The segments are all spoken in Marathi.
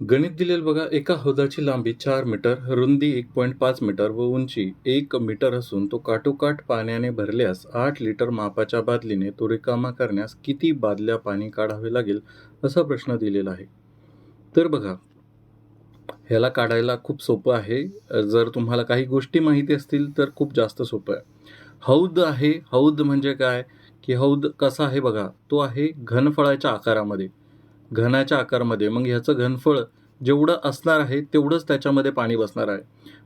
गणित दिलेलं बघा एका हौदाची लांबी चार मीटर रुंदी एक पॉईंट पाच मीटर व उंची एक मीटर असून तो काटोकाठ पाण्याने भरल्यास आठ लिटर मापाच्या बादलीने तो रिकामा करण्यास किती बादल्या पाणी काढावे लागेल असा प्रश्न दिलेला आहे. तर बघा ह्याला काढायला खूप सोपं आहे. जर तुम्हाला काही गोष्टी माहिती असतील तर खूप जास्त सोपं आहे. हौद आहे. हौद म्हणजे काय? की हौद कसा आहे बघा तो आहे घनफळाच्या आकारामध्ये. घनाच्या आकारामध्ये. मग ह्याचं घनफळ जेवढं असणार आहे तेवढंच त्याच्यामध्ये पाणी बसणार आहे.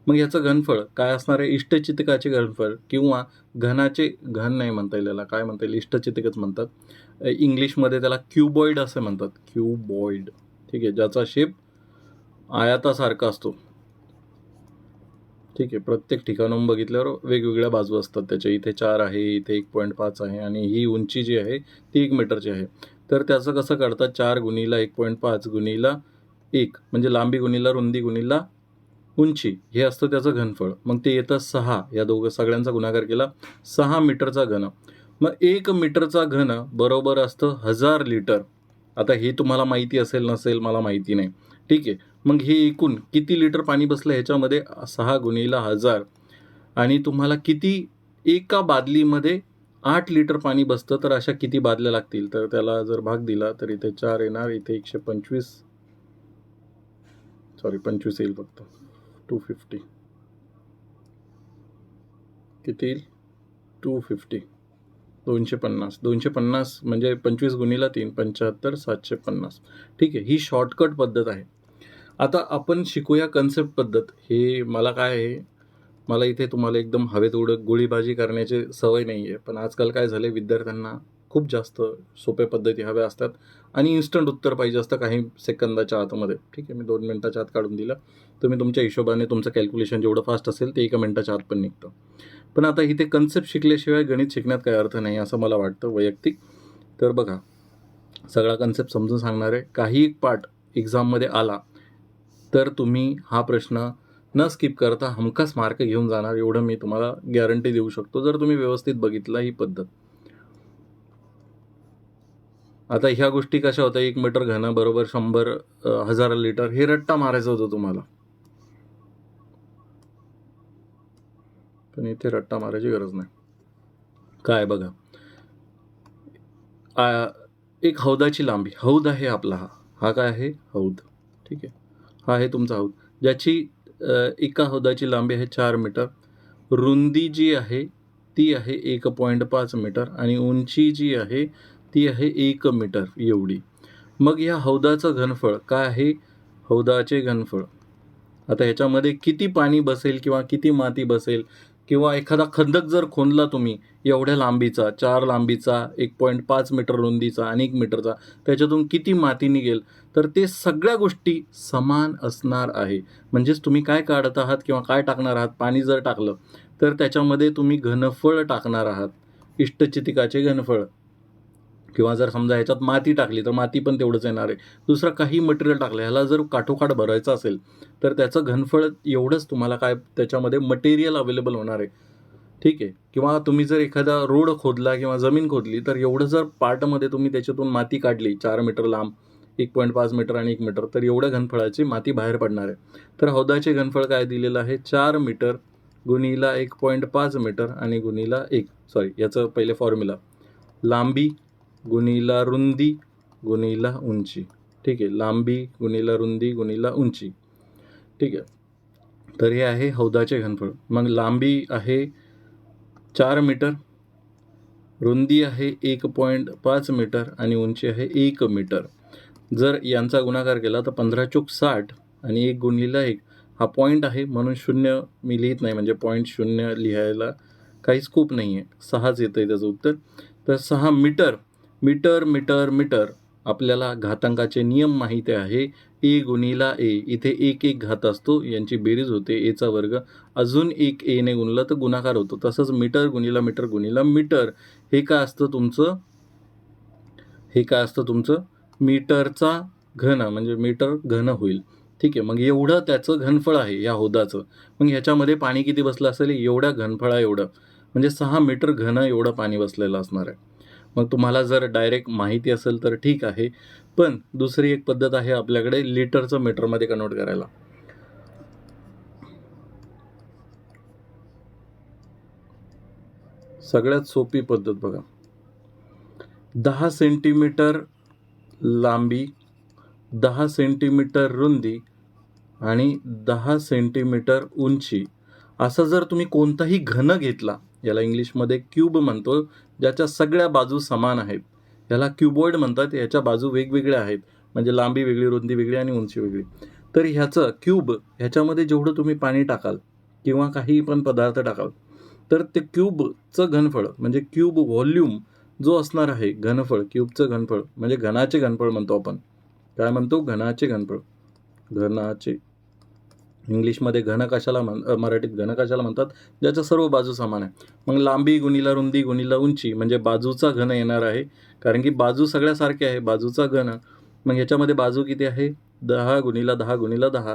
मग ह्याचं घनफळ काय असणार आहे? इष्टचितकाचे घनफळ किंवा घनाचे घन नाही म्हणता येईल याला. काय म्हणता येईल? इष्टचितकच म्हणतात. इंग्लिशमध्ये त्याला क्यूबॉइड असे म्हणतात. क्यूबॉइड. ठीक आहे? ज्याचा शेप आयातासारखा असतो. ठीक आहे? प्रत्येक ठिकाणून बघितल्यावर वेगवेगळ्या बाजू असतात त्याच्या. इथे चार आहे इथे एक पॉईंट पाच आहे आणि ही उंची जी आहे ती एक मीटरची आहे. तर त्याचं कसं काढतात? चार गुणीला एक पॉईंट पाच गुणीला एक म्हणजे लांबी गुणीला रुंदी गुणीला उंची. हे असतं त्याचं घनफळ. मग ते येतं सहा. या दोघं सगळ्यांचा गुणाकार केला. सहा मीटरचा घन. मग एक मीटरचा घन बरोबर असतं हजार लिटर. आता हे तुम्हाला माहिती असेल नसेल मला माहिती नाही. ठीक आहे. मग हे एकूण किती लिटर पाणी बसलं ह्याच्यामध्ये? सहा गुणीला हजार. आणि तुम्हाला किती एका बादलीमध्ये आठ लिटर पाणी बसतं तर अशा किती बादल्या लागतील? तर त्याला जर भाग दिला तर इथे चार येणार इथे एकशे पंचवीस. सॉरी पंचवीस येईल फक्त. टू फिफ्टी किती येईल? टू फिफ्टी दोनशे पन्नास. दोनशे पन्नास म्हणजे पंचवीस गुणीला तीन पंच्याहत्तर सातशे पन्नास. ठीक आहे ही शॉर्टकट पद्धत आहे. आता आपण शिकूया कन्सेप्ट पद्धत. हे मला काय आहे? मला इथे तुम्हाला एकदम हवेत उडत गोळीबाजी करण्याची सवय नाही आहे पण आजकाल काय झाले विद्यार्थ्यांना खूप जास्त सोप्या पद्धती हव्या असतात आणि इन्स्टंट उत्तर पाहिजे असतं काही सेकंदाच्या आतमध्ये. ठीक आहे मी दोन मिनटाच्या आत काढून दिलं. तुम्ही तुमच्या हिशोबाने तुमचं कॅल्क्युलेशन जेवढं फास्ट असेल ते एका मिनटाच्या आत पण निघतं. पण आता इथे कन्सेप्ट शिकल्याशिवाय गणित शिकण्यात काही अर्थ नाही असं मला वाटतं वैयक्तिक. तर बघा सगळा कन्सेप्ट समजून सांगणार आहे काही एक पार्ट एक्झाममध्ये आला तर तुम्ही हा प्रश्न न स्किप करता हमखास मार्क घेऊन जाणार एवढं मी तुम्हाला गॅरंटी देऊ शकतो जर तुम्ही व्यवस्थित बघितला ही पद्धत. आता ह्या गोष्टी कशा होत्या? एक मीटर घन बरोबर शंभर हजार लिटर हे रट्टा मारायचं होतं तुम्हाला. पण इथे रट्टा मारायची गरज नाही. काय बघा. आ, एक हौदाची लांबी. हौद आहे आपला हा. हा काय आहे? हौद. ठीक आहे. हा आहे तुमचा हौद. ज्याची एका हौदाची लांबी आहे चार मीटर. रुंदी जी आहे ती आहे एक पॉईंट पाच मीटर आणि उंची जी आहे ती आहे एक मीटर एवढी. मग या हौदाचं घनफळ काय आहे? हौदाचे घनफळ. आता ह्याच्यामध्ये किती पाणी बसेल किंवा किती माती बसेल? किंवा एखादा खंदक जर खोनला तुम्ही एवढ्या लांबीचा चार लांबीचा एक पॉईंट पाच मीटर रुंदीचा आणि एक मीटरचा त्याच्यातून किती माती निघेल? तर ते सगळ्या गोष्टी समान असणार आहे. म्हणजेच तुम्ही काय काढत आहात किंवा काय टाकणार आहात? पाणी जर टाकलं तर त्याच्यामध्ये तुम्ही घनफळ टाकणार आहात. इष्टचितिकाचे घनफळ. किंवा जर समजा ह्याच्यात माती टाकली तर माती पण तेवढंच येणार आहे. दुसरं काही मटेरियल टाकलं ह्याला जर काठोकाठ भरायचं असेल तर त्याचं घनफळ एवढंच तुम्हाला काय त्याच्यामध्ये मटेरियल अवेलेबल होणार आहे. ठीक आहे? किंवा तुम्ही जर एखादा रोड खोदला किंवा जमीन खोदली तर एवढं जर पार्टमध्ये तुम्ही त्याच्यातून माती काढली चार मीटर लांब एक पॉईंट पाच मीटर आणि एक मीटर तर एवढ्या घनफळाची माती बाहेर पडणार आहे. तर हौदाचे घनफळ काय दिलेलं आहे? चार मीटर गुणीला एक पॉईंट पाच मीटर आणि गुणीला एक सॉरी याचं पहिले फॉर्म्युला लांबी गुणीला रुंदी गुणीला उंची. ठीक आहे लांबी गुणीला रुंदी गुणीला उंची. ठीक आहे तर हे आहे हौदाचे घनफळ. मग लांबी आहे चार मीटर रुंदी आहे एक पॉईंट पाच मीटर आणि उंची आहे एक मीटर. जर यांचा गुणाकार केला तर पंधरा चोक साठ आणि एक गुणलीला एक. हा पॉईंट आहे म्हणून शून्य मी लिहित नाही म्हणजे पॉईंट शून्य लिहायला काही स्कोप नाही आहे सहाच येतं आहे त्याचं उत्तर. तर सहा मीटर मीटर मीटर मीटर. आपल्याला घातांकाचे नियम माहिती आहे. ए गुणीला ए. इथे एक एक घात असतो. यांची बेरीज होते. एचा वर्ग अजून एक एने गुणलं तर गुणाकार होतो. तसंच मीटर गुणीला मीटर गुणीला मीटर. हे काय असतं तुमचं? हे काय असतं तुमचं? मीटरचा घन म्हणजे मीटर घन होईल. ठीक आहे. मग एवढं त्याचं घनफळ आहे या होदाचं. मग ह्याच्यामध्ये पाणी किती बसलं असेल? एवढ्या घनफळा एवढं. म्हणजे सहा मीटर घन एवढं पाणी बसलेलं असणार आहे. मग तुम्हाला जर डायरेक्ट माहिती असेल तर ठीक आहे. पण दुसरी एक पद्धत आहे आपल्याकडे लिटरचं मीटरमध्ये कन्वर्ट करायला. सगळ्यात सोपी पद्धत बघा. दहा सेंटीमीटर लांबी दहा सेंटीमीटर रुंदी आणि दहा सेंटीमीटर उंची. असं जर तुम्ही कोणताही घन घेतला याला इंग्लिशमध्ये क्यूब म्हणतो ज्याच्या सगळ्या बाजू समान आहेत. याला क्यूबॉइड म्हणतात याच्या बाजू वेगवेगळ्या आहेत. म्हणजे लांबी वेगळी रुंदी वेगळी आणि उंची वेगळी. तर ह्याचं क्यूब ह्याच्यामध्ये जेवढं तुम्ही पाणी टाकाल किंवा काही पण पदार्थ टाकाल तर ते क्यूबचं घनफळ म्हणजे क्यूब व्हॉल्यूम जो असणार आहे घनफळ क्यूबचं घनफळ म्हणजे घनाचे घनफळ म्हणतो आपण. काय म्हणतो? घनाचे घनफळ. घनाचे इंग्लिशमध्ये घन कशाला म्हण मराठीत घन कशाला म्हणतात? ज्याच्या सर्व बाजू समान आहे. मग लांबी गुणीला रुंदी गुणीला उंची म्हणजे बाजूचा घन येणार आहे. कारण की बाजू सगळ्या सारख्या आहे. बाजूचा घन मग ह्याच्यामध्ये बाजू किती आहे? दहा गुणीला दहा गुणीला दहा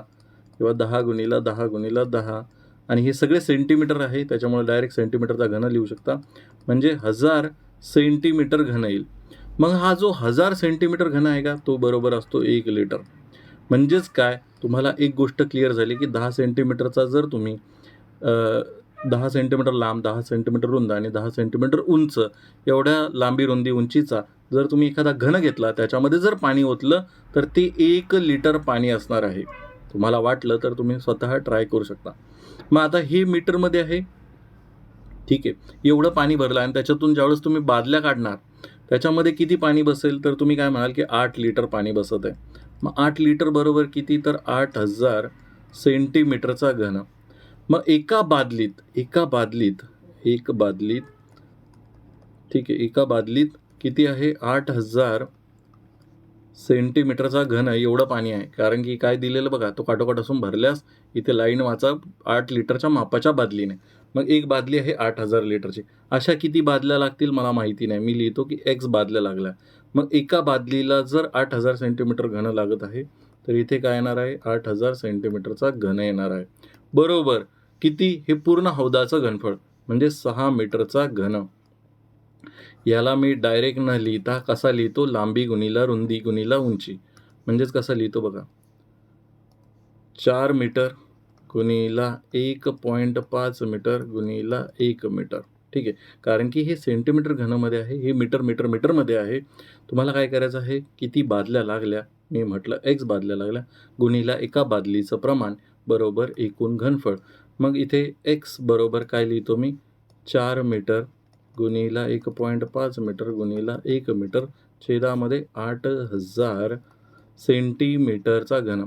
किंवा दहा गुणीला दहा गुणीला दहा. आणि हे सगळे सेंटीमीटर आहे. त्याच्यामुळे डायरेक्ट सेंटीमीटरचा घन लिहू शकता. म्हणजे हजार सेंटीमीटर घन येईल. मग हा जो हजार सेंटीमीटर घन आहे का? तो बरोबर असतो एक लिटर. म्हणजेच काय? तुम्हाला एक गोष्ट क्लिअर झाली की दहा सेंटीमीटरचा जर तुम्ही दहा सेंटीमीटर लांब दहा सेंटीमीटर रुंद आणि दहा सेंटीमीटर उंच एवढ्या लांबी रुंदी उंचीचा जर तुम्ही एखादा घन घेतला त्याच्यामध्ये जर पाणी ओतलं तर ते एक लिटर पाणी असणार आहे. तुम्हाला वाटलं तर तुम्ही स्वतः ट्राय करू शकता. मग आता हे मीटरमध्ये आहे. ठीक आहे. एवढं पाणी भरलं आणि त्याच्यातून ज्यावेळेस तुम्ही बादल्या काढणार त्याच्यामध्ये किती पाणी बसेल तर तुम्ही काय म्हणाल की आठ लिटर पाणी बसत आहे. मग आठ लिटर बरोबर किती? तर आठ हजार सेंटीमीटरचा घन. मग एका बादलीत एका बादलीत एक बादलीत ठीक आहे एका बादलीत किती आहे? आठ हजार सेंटीमीटरचा घन आहे एवढं पाणी आहे. कारण की काय दिलेलं बघा तो काटोकाट असून भरल्यास इथे लाईन वाचा आठ लिटरच्या मापाच्या बादलीने. मग एक बादली आहे आठ हजार लिटरची. अशा किती बादल्या लागतील मला माहिती नाही. मी लिहितो की एक्स बादल्या लागल्या. मग एका बादलीला जर आठ हजार सेंटीमीटर घन लागत आहे तर इथे काय येणार आहे? आठ हजार सेंटीमीटरचा घन येणार आहे. बरोबर. किती? हे पूर्ण हौदाचं घनफळ म्हणजे सहा मीटरचा घन. याला मी डायरेक्ट न लिहिता कसा लिहितो? लांबी गुणीला रुंदी गुणीला उंची. म्हणजेच कसा लिहितो बघा? चार मीटर गुणीला एक पॉईंट पाच मीटर गुणीला एक मीटर. ठीक आहे? कारण की हे सेंटीमीटर घनमध्ये आहे हे मीटर मीटर मीटरमध्ये आहे. तुम्हाला काय करायचं आहे? किती बादल्या लागल्या? मी म्हटलं एक्स बादल्या लागल्या. गुणीला एका बादलीचं प्रमाण बरोबर एकूण घनफळ. मग इथे एक्स बरोबर काय लिहितो मी? चार मीटर गुणीला एक पॉईंट पाच मीटर गुणीला एक मीटर छेदामध्ये आठ हजार सेंटीमीटरचा घन.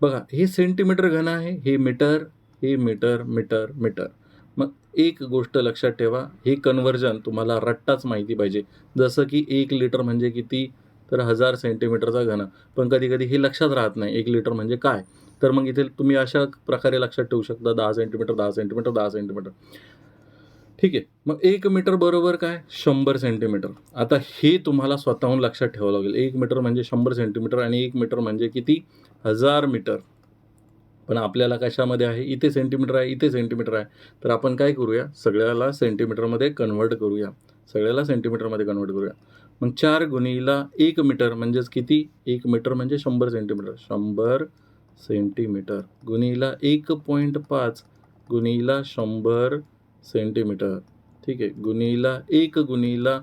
बघा हे सेंटीमीटर घन आहे हे मीटर हे मीटर मीटर मीटर. मग एक गोष्ट लक्षात ठेवा हे कन्वर्जन तुम्हाला रट्टाच माहिती पाहिजे. जसं की एक लिटर म्हणजे किती? तर हजार सेंटीमीटरचा घन. पण कधी कधी हे लक्षात राहत नाही एक लिटर म्हणजे काय? तर मग इथे तुम्ही अशा प्रकारे लक्षात ठेवू शकता दहा सेंटीमीटर दहा सेंटीमीटर दहा सेंटीमीटर. ठीक आहे. मग एक मीटर बरोबर काय? शंभर सेंटीमीटर आता हे तुम्हाला स्वतःहून लक्षात ठेवावं लागेल. एक मीटर म्हणजे शंभर सेंटीमीटर आणि एक मीटर म्हणजे किती? हजार मीटर. पण आपल्याला कशामध्ये आहे? इथे सेंटीमीटर आहे इथे सेंटीमीटर आहे. तर आपण काय करूया? सगळ्याला सेंटीमीटरमध्ये कन्वर्ट करूया. सगळ्याला सेंटीमीटरमध्ये कन्वर्ट करूया. मग चार गुणीला एक मीटर म्हणजेच किती? एक मीटर म्हणजे शंभर सेंटीमीटर शंभर सेंटीमीटर गुणीला एक पॉईंट पाच. गुणीला शंभर सेंटीमीटर. ठीक आहे. गुणीला एक गुणीला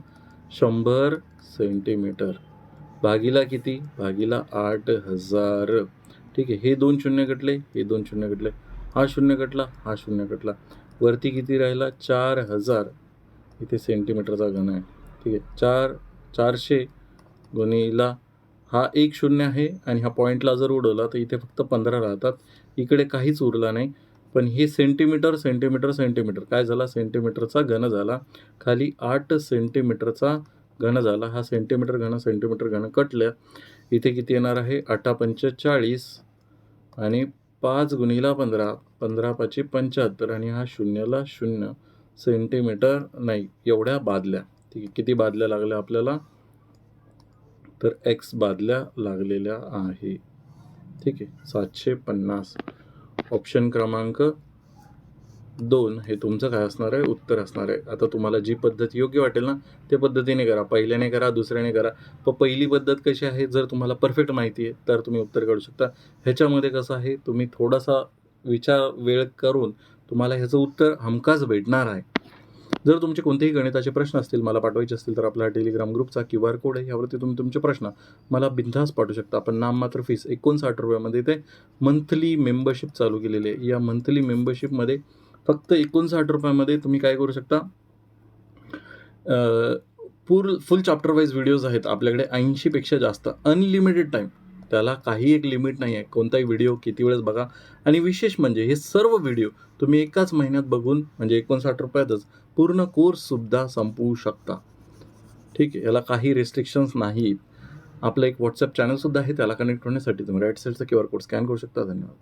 शंभर सेंटीमीटर. भागीला किती? भागीला आठ हजार. ठीक आहे. हे दोन शून्य कटले हे दोन शून्य कटले हा शून्य कटला हा शून्य कटला वरती किती राहिला? चार हजार. इथे सेंटीमीटरचा घन आहे. ठीक आहे. चार चारशे गुणीला हा एक शून्य आहे आणि हा पॉईंटला जर उडवला तर इथे फक्त पंधरा राहतात. इकडे काहीच उरला नाही. पण हे सेंटीमीटर सेंटीमीटर सेंटीमीटर काय झाला? सेंटीमीटरचा घन झाला. खाली आठ सेंटीमीटरचा घन झाला. हा सेंटीमीटर घन सेंटीमीटर घन कटल्या. इथे किती येणार आहे? आठा पंचेचाळीस आणि पाच गुणीला पंधरा. पंधरा पाचशे पंच्याहत्तर आणि हा शून्याला शून्य. सेंटीमीटर नाही. एवढ्या बादल्या. ठीक आहे किती बादल्या लागल्या आपल्याला? तर एक्स बादल्या लागलेल्या आहे. ठीक आहे. सातशे पन्नास. ऑप्शन क्रमांक दोन हे तुमचं काय असणार आहे? उत्तर असणार आहे. आता तुम्हाला जी पद्धत योग्य वाटेल ना त्या पद्धतीने करा. पहिल्याने करा दुसऱ्याने करा. प पहिली पद्धत कशी आहे? जर तुम्हाला परफेक्ट माहिती आहे तर तुम्ही उत्तर काढू शकता. ह्याच्यामध्ये कसं आहे? तुम्ही थोडासा विचार वेळ करून तुम्हाला ह्याचं उत्तर हमखास भेटणार आहे. जर तुमचे कोणतेही गणिताचे प्रश्न असतील मला पाठवायचे असतील तर आपला टेलिग्राम ग्रुपचा क्यू आर कोड आहे. यावरती तुम्ही तुमचे प्रश्न मला बिनधास्त पाठवू शकता. आपण नाम मात्र फीस एकोणसाठ रुपयामध्ये ते मंथली मेंबरशिप चालू केलेली आहे. या मंथली मेंबरशिपमध्ये फक्त एकोणसाठ रुपयामध्ये तुम्ही काय करू शकता? पूर फुल चॅप्टर वाईज व्हिडिओज आहेत आपल्याकडे ऐंशीपेक्षा जास्त. अनलिमिटेड टाईम त्याला काही एक लिमिट नाही आहे. कोणताही व्हिडिओ किती वेळेस बघा. आणि विशेष म्हणजे हे सर्व व्हिडिओ तुम्ही एकाच महिन्यात बघून म्हणजे एकोणसाठ रुपयातच पूर्ण कोर्ससुद्धा संपवू शकता. ठीक आहे. याला काही रेस्ट्रिक्शन्स नाहीत. आपलं एक व्हॉट्सअप चॅनलसुद्धा आहे. त्याला कनेक्ट होण्यासाठी तुम्ही राईट साईडचा क्यू आर कोड स्कॅन करू शकता. धन्यवाद.